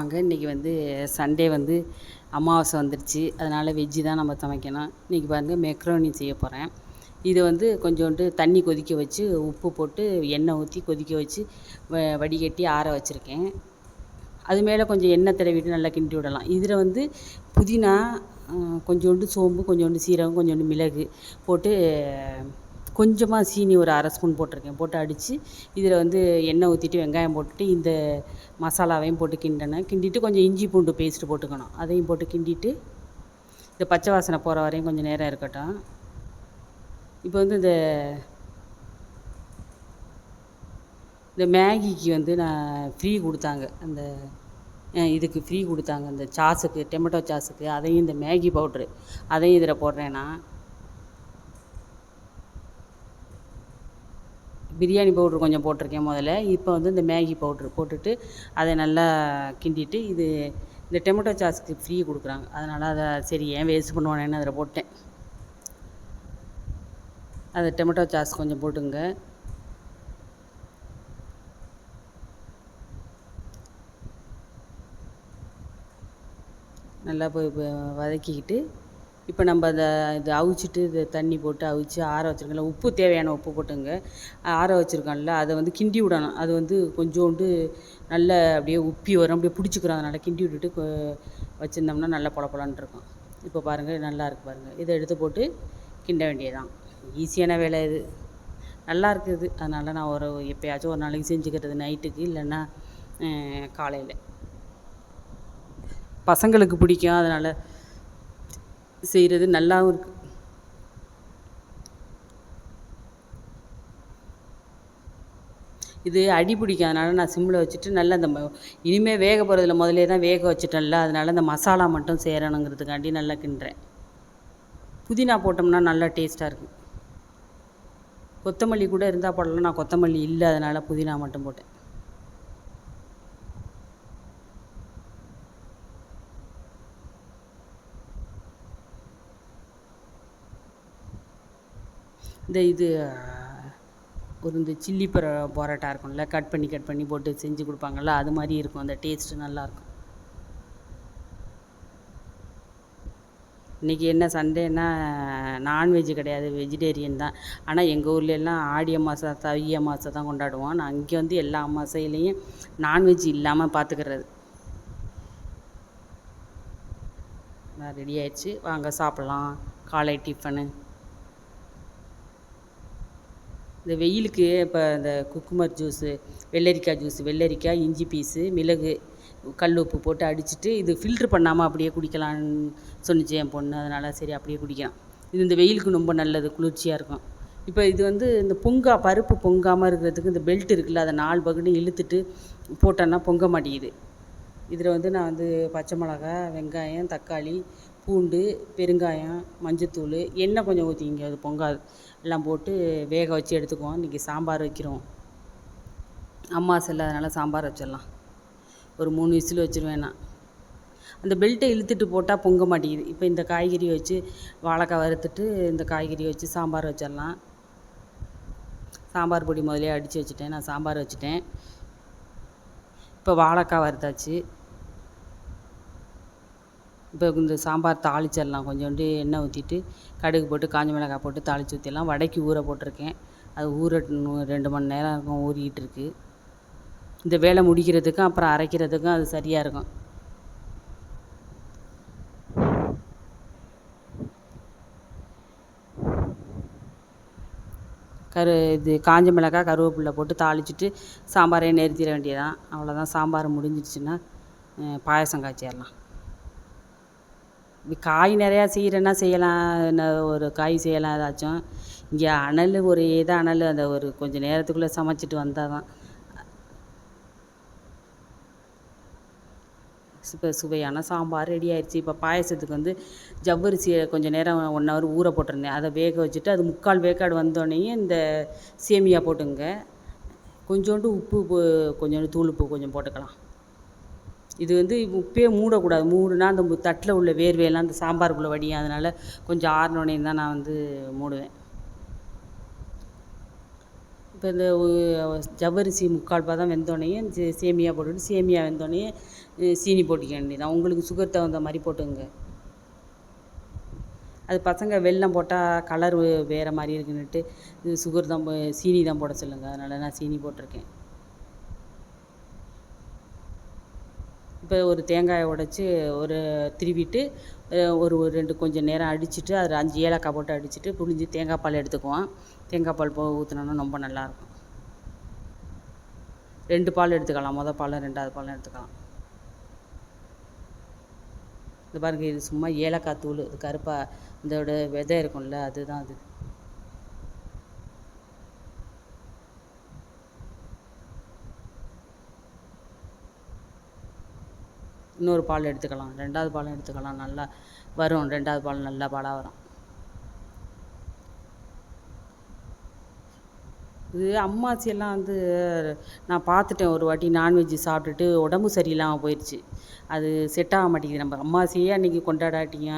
வாங்க. இன்றைக்கி வந்து சண்டே வந்து அமாவாசை வந்துருச்சு. அதனால் வெஜ்ஜு தான் நம்ம சமைக்கணும். இன்றைக்கி பாருங்கள் மெக்ரோனி செய்ய போகிறேன் இது வந்து கொஞ்சோண்டு தண்ணி கொதிக்க வச்சு உப்பு போட்டு எண்ணெய் ஊற்றி கொதிக்க வச்சு வ வடிகட்டி ஆற வச்சுருக்கேன். அது மேலே கொஞ்சம் எண்ணெய் தடவிட்டு நல்லா கிண்டி விடலாம். இதில் வந்து புதினா கொஞ்சோண்டு சோம்பு கொஞ்சோண்டு சீரகம் கொஞ்சோண்டு மிளகு போட்டு கொஞ்சமாக சீனி ஒரு அரை ஸ்பூன் போட்டிருக்கேன். போட்டு அடித்து இதில் வந்து எண்ணெய் ஊற்றிட்டு வெங்காயம் போட்டுட்டு இந்த மசாலாவையும் போட்டு கிண்டினேன் கிண்டிட்டு கொஞ்சம் இஞ்சி பூண்டு பேஸ்ட்டு போட்டுக்கணும். அதையும் போட்டு கிண்டிட்டு இந்த பச்சை வாசனை போகிற வரையும் கொஞ்சம் நேரம் இருக்கட்டும். இப்போ வந்து இந்த இந்த மேகிக்கு வந்து நான் ஃப்ரீ கொடுத்தாங்க. அந்த இதுக்கு ஃப்ரீ கொடுத்தாங்க. இந்த சாஸுக்கு டொமேட்டோ சாஸுக்கு அதையும் இந்த மேகி பவுட்ரு அதையும் இதில் போடுறேன்னா பிரியாணி பவுட்ரு கொஞ்சம் போட்டிருக்கேன் முதல்ல. இப்போ வந்து இந்த மேகி பவுட்ரு போட்டுட்டு அதை நல்லா கிண்டிட்டு இது இந்த டொமேட்டோ சாஸ்க்கு ஃப்ரீ கொடுக்குறாங்க. அதனால் அதை சரி ஏன் வேஸ்ட் பண்ணுவானேன்னு அதில் போட்டேன். அதை டொமேட்டோ சாஸ் கொஞ்சம் போட்டுங்க. நல்லா போய் வதக்கிக்கிட்டு இப்போ நம்ம அதை இது அவிச்சிட்டு இது தண்ணி போட்டு அவிச்சு ஆற வச்சுருக்கோம்ல உப்பு தேவையான உப்பு போட்டுங்க. ஆற வச்சுருக்கோம்ல அதை வந்து கிண்டி விடணும். அது வந்து கொஞ்சோண்டு நல்ல அப்படியே உப்பி வரும் அப்படியே பிடிச்சிக்கிறோம். அதனால் கிண்டி விட்டுட்டு வச்சுருந்தோம்னா நல்லா பொல இருக்கும். இப்போ பாருங்கள் நல்லா இருக்குது பாருங்கள் இதை எடுத்து போட்டு கிண்ட வேண்டியதான் ஈஸியான வேலை இது. நல்லா இருக்குது அதனால் நான் ஒரு எப்போயாச்சும் ஒரு நாளைக்கு செஞ்சுக்கிறது நைட்டுக்கு இல்லைன்னா காலையில். பசங்களுக்கு பிடிக்கும். அதனால் செய்கிறது நல்லாவும் இருக்குது இது அடி பிடிக்காதனால நான் சிம்மில் வச்சுட்டு நல்லா அந்த இனிமேல் வேக போகிறதுல முதலே தான் வேக வச்சுட்டேன்ல அதனால் அந்த மசாலா மட்டும் சேரணுங்கிறதுக்காண்டி நல்லா கிண்டுறேன். புதினா போட்டோம்னா நல்லா டேஸ்ட்டாக இருக்கும். கொத்தமல்லி கூட இருந்தால் போடலாம் நான் கொத்தமல்லி இல்லை அதனால் புதினா மட்டும் போட்டேன். இந்த இது ஒரு இந்த சில்லி பர பரோட்டா இருக்கும்ல கட் பண்ணி கட் பண்ணி போட்டு செஞ்சு கொடுப்பாங்கள்ல அது மாதிரி இருக்கும். அந்த டேஸ்ட்டு நல்லாயிருக்கும் இன்றைக்கி என்ன சண்டேன்னா நான்வெஜ் கிடையாது வெஜிடேரியன் தான். ஆனால் எங்கள் ஊரில் எல்லாம் ஆடி அமாசை தவிய அமாசை தான் கொண்டாடுவோம். நான் இங்கே வந்து எல்லா அமாசையிலையும் நான்வெஜ் இல்லாமல் பார்த்துக்கிறது ரெடி ஆயிடுச்சு. வாங்க சாப்பிட்லாம். காலை டிஃபனு. இந்த வெயிலுக்கு இப்போ இந்த குக்குமர் ஜூஸு வெள்ளரிக்காய் ஜூஸு வெள்ளரிக்காய் இஞ்சி பீஸு மிளகு கல் உப்பு போட்டு அடிச்சுட்டு இது ஃபில்ட்ரு பண்ணாமல் அப்படியே குடிக்கலான்னு சொன்னிச்சு என் பொண்ணு. அதனால் சரி அப்படியே குடிக்கலாம். இது இந்த வெயிலுக்கு ரொம்ப நல்லது குளிர்ச்சியாக இருக்கும். இப்போ இது வந்து இந்த பொங்கா பருப்பு பொங்காமல் இருக்கிறதுக்கு இந்த பெல்ட் இருக்குல்ல அதை நாலு பகுனு இழுத்துட்டு போட்டோன்னா பொங்க மாட்டேங்குது. இதில் வந்து நான் வந்து பச்சை மிளகா வெங்காயம் தக்காளி பூண்டு பெருங்காயம் மஞ்சத்தூள் எண்ணெய் கொஞ்சம் ஊற்றிக்கிங்க அது பொங்காது. எல்லாம் போட்டு வேக வச்சு எடுத்துக்குவோம். இன்றைக்கி சாம்பார் வைக்கிறோம். அம்மா அதனால் சாம்பார் வச்சிடலாம். ஒரு மூணு விசில் வச்சுருவேன் நான். அந்த பெல்ட்டை இழுத்துட்டு போட்டால் பொங்க மாட்டேங்குது. இப்போ இந்த காய்கறி வச்சு வாழைக்காய் வறுத்துட்டு இந்த காய்கறி வச்சு சாம்பார் வச்சிடலாம். சாம்பார் பொடி முதலே அடித்து வச்சுட்டேன். நான் சாம்பார் வச்சுட்டேன். இப்போ வாழைக்காய் வறுத்தாச்சு. இப்போ இந்த சாம்பார் தாளிச்சிடலாம். கொஞ்சோண்டு எண்ணெய் ஊற்றிட்டு கடுகு போட்டு காஞ்ச மிளகாய் போட்டு தாளித்து ஊற்றிடலாம் வடைக்கு ஊற போட்டிருக்கேன். அது ஊற ரெண்டு மணி நேரம் இருக்கும் ஊறிக்கிட்டுருக்கு இந்த வேலை முடிக்கிறதுக்கும் அப்புறம் அரைக்கிறதுக்கும் அது சரியாக இருக்கும். கரு இது காஞ்ச மிளகாய் கருவேப்பிலை போட்டு தாளிச்சிட்டு சாம்பாரையும் நிறுத்திட வேண்டியதான் அவ்வளோதான் சாம்பார் முடிஞ்சிடுச்சுன்னா பாயசம் காய்ச்சிடலாம். காய் நிறையா செய்கிறேன்னா செய்யலாம் என்ன ஒரு காய் செய்யலாம் ஏதாச்சும். இங்கே அனல் ஒரு தான் அனல் அந்த ஒரு கொஞ்சம் நேரத்துக்குள்ளே சமைச்சிட்டு வந்தால் தான் இப்போ சுவையான சாம்பார் ரெடி ஆயிடுச்சு இப்போ பாயசத்துக்கு வந்து ஜவ்வரிசியை கொஞ்சம் நேரம் ஒன் ஹவர் ஊற போட்டிருந்தேன். அதை வேக வச்சுட்டு அது முக்கால் வேக்காடு வந்தோடனேயே இந்த சேமியா போட்டுங்க. கொஞ்சோண்டு உப்பு கொஞ்சோண்டு தூள் உப்பு கொஞ்சம் போட்டுக்கலாம். இது வந்து உப்பே மூடக்கூடாது. மூடுனா அந்த தட்டில் உள்ள வேர்வையெல்லாம் அந்த சாம்பாருக்குள்ளே வடியும். அதனால் கொஞ்சம் ஆறினோடனே தான் நான் வந்து மூடுவேன். இப்போ இந்த ஜவ்வரிசி முக்கால் பதம் வெந்தோடனே சேமியா போட்டுட்டு சேமியா வெந்தோடனே சீனி போட்டுக்க வேண்டியதான் உங்களுக்கு சுகர் தகுந்த மாதிரி போட்டுங்க அது பசங்க வெல்லம் போட்டால் கலர் வேறு மாதிரி இருக்குன்னுட்டு இது சுகர் தான் போ- சீனி தான் போட சொல்லுங்கள் அதனால் நான் சீனி போட்டிருக்கேன். இப்போ ஒரு தேங்காயை உடைச்சி ஒரு திருவிட்டு ஒரு ஒரு ரெண்டு கொஞ்சம் நேரம் அடிச்சுட்டு அதில் அஞ்சு ஏலக்காய் போட்டு அடிச்சுட்டு புழிஞ்சு தேங்காய் பால் எடுத்துக்குவோம். தேங்காய் பால் போ ஊற்றினோன்னா ரொம்ப நல்லாயிருக்கும் ரெண்டு பால் எடுத்துக்கலாம். மொதல் பாலும் ரெண்டாவது பாலும் எடுத்துக்கலாம். இது பாருங்கள் இது சும்மா ஏலக்காய் தூள் இது கருப்பாக இதோட விதை இருக்கும்ல அதுதான் அது. இன்னொரு பால் எடுத்துக்கலாம். ரெண்டாவது பாலும் எடுத்துக்கலாம். நல்லா வரும். ரெண்டாவது பால் நல்லா பாலாக வரும். இது அம்மாச்சி எல்லாம் வந்து நான் பார்த்துட்டேன் ஒரு வாட்டி நான்வெஜ் சாப்பிட்டுட்டு உடம்பு சரியில்லாமல் போயிடுச்சு. அது செட் ஆக மாட்டேங்குது. நம்ம அம்மாசியே அன்றைக்கி கொண்டாடாட்டிங்க.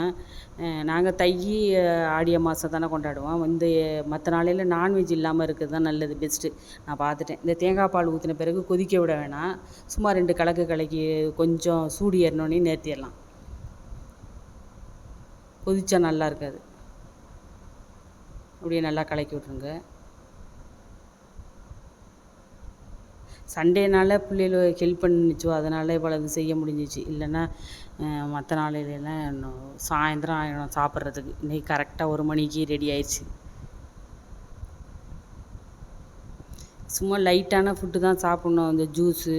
நாங்கள் தை ஆடிய மாதம் தானே கொண்டாடுவோம். இந்த மற்ற நாளையில் நான்வெஜ் இல்லாமல் இருக்கிறது தான் நல்லது பெஸ்ட்டு நான் பார்த்துட்டேன். இந்த தேங்காய் பால் ஊற்றின பிறகு கொதிக்க விட வேணாம். சும்மா ரெண்டு கலக்கு கலக்கி கொஞ்சம் சூடு ஏறினோடனே நேர்த்திடலாம் கொதிச்சா நல்லா இருக்காது. அப்படியே நல்லா கலக்கி விட்ருங்க சண்டேனால பிள்ளைகள் ஹெல்ப் பண்ணிச்சோ. அதனால் இவ்வளவு செய்ய முடிஞ்சிச்சு. இல்லைன்னா மற்ற நாளையிலலாம் இன்னும் சாயந்தரம் ஆயிடும் சாப்பிட்றதுக்கு. இன்றைக்கி கரெக்டாக ஒரு மணிக்கு ரெடி ஆயிடுச்சு. சும்மா லைட்டான ஃபுட்டு தான் சாப்பிட்ணும். இந்த ஜூஸு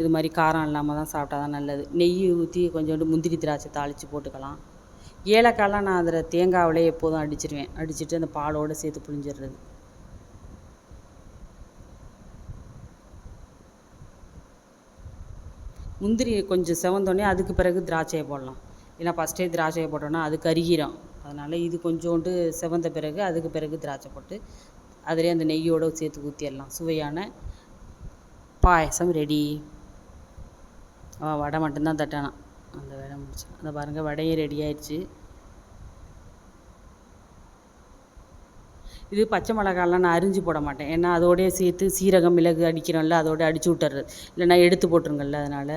இது மாதிரி காரம் இல்லாமல் தான் சாப்பிட்டா தான் நல்லது. நெய் ஊற்றி கொஞ்சோண்டு முந்திரி திராட்சை தாளித்து போட்டுக்கலாம். ஏலக்காய்லாம் நான் அதில் தேங்காவிலே எப்போதும் அடிச்சிருவேன். அடிச்சுட்டு அந்த பாலோடு சேர்த்து புழிஞ்சிடுறது. முந்திரி கொஞ்சம் செவந்தோடனே அதுக்கு பிறகு திராட்சையை போடலாம். ஏன்னா ஃபஸ்ட்டே திராட்சையை போட்டோன்னா அது கருகிரும் அதனால் இது கொஞ்சோண்டு செவந்த பிறகு அதுக்கு பிறகு திராட்சை போட்டு அதிலே அந்த நெய்யோடு சேர்த்து ஊற்றிடலாம் சுவையான பாயசம் ரெடி வடை மட்டும்தான் தட்டணும். அந்த வேலை முடிச்சு அந்த பாருங்கள் வடையும் ரெடி ஆயிடுச்சு. இது பச்சை மிளகாலாம் நான் அரிஞ்சு போட மாட்டேன். ஏன்னா அதோடய சேர்த்து சீரகம் மிளகு அடிக்கிறோம்ல அதோட அடிச்சு விட்டுறது. இல்லைன்னா எடுத்து போட்டுருங்கள்ல அதனால்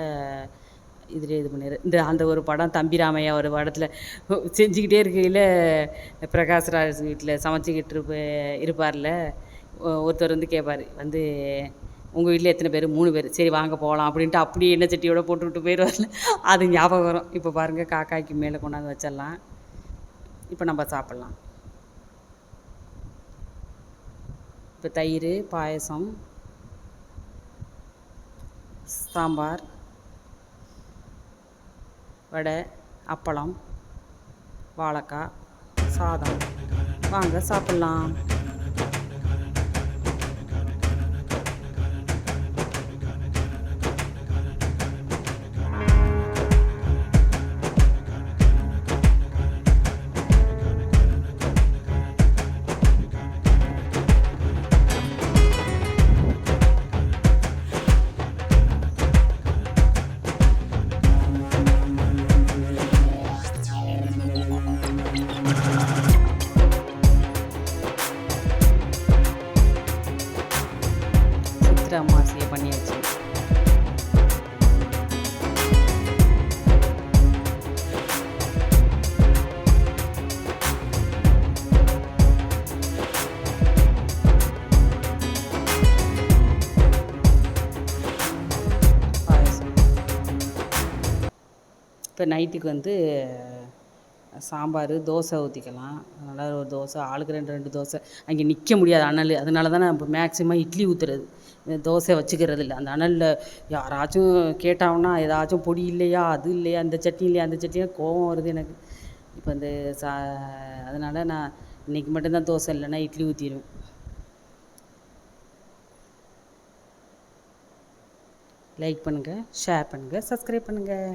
இதிலே இது பண்ணிடுறது இந்த அந்த ஒரு படம் தம்பி ராமையா ஒரு படத்தில் செஞ்சுக்கிட்டே இருக்கையில் பிரகாஷ்ராஜ் வீட்டில் சமைச்சிக்கிட்டு இருப்ப இருப்பார்ல. ஒருத்தர் வந்து கேட்பார் வந்து உங்கள் வீட்டில் எத்தனை பேர்? மூணு பேர். சரி வாங்க போகலாம் அப்படின்ட்டு அப்படியே எண்ணெய் சட்டியோட போட்டு விட்டு போயிடுவார்ல. அது ஞாபகம் வரும். இப்போ பாருங்கள் காக்காய்க்கு மேலே கொண்டாந்து வச்சிடலாம். இப்போ நம்ம சாப்பிட்லாம். இப்போ தயிர் பாயசம் சாம்பார் வடை அப்பளம் வாழைக்காய் சாதம். வாங்க சாப்பிட்லாம். சித்திரை அமாவாசையை பண்ணியாச்சு. இப்போ நைட்டுக்கு வந்து சாம்பார் தோசை ஊற்றிக்கலாம் அதனால் ஒரு தோசை ஆளுக்கு ரெண்டு ரெண்டு தோசை. அங்கே நிற்க முடியாது அனல். அதனால தான் நான் இப்போ மேக்ஸிமம் இட்லி ஊற்றுறது தோசை வச்சுக்கிறது இல்லை. அந்த அனலில் யாராச்சும் கேட்டாங்கன்னா ஏதாச்சும் பொடி இல்லையா அது இல்லையா இந்த சட்னி இல்லையா அந்த சட்னியாக கோவம் வருது எனக்கு. இப்போ இந்த சா அதனால் நான் இன்றைக்கி மட்டும்தான் தோசை இல்லைன்னா இட்லி ஊற்றிடுவேன் லைக் பண்ணுங்கள் ஷேர் பண்ணுங்கள் சப்ஸ்கிரைப் பண்ணுங்கள்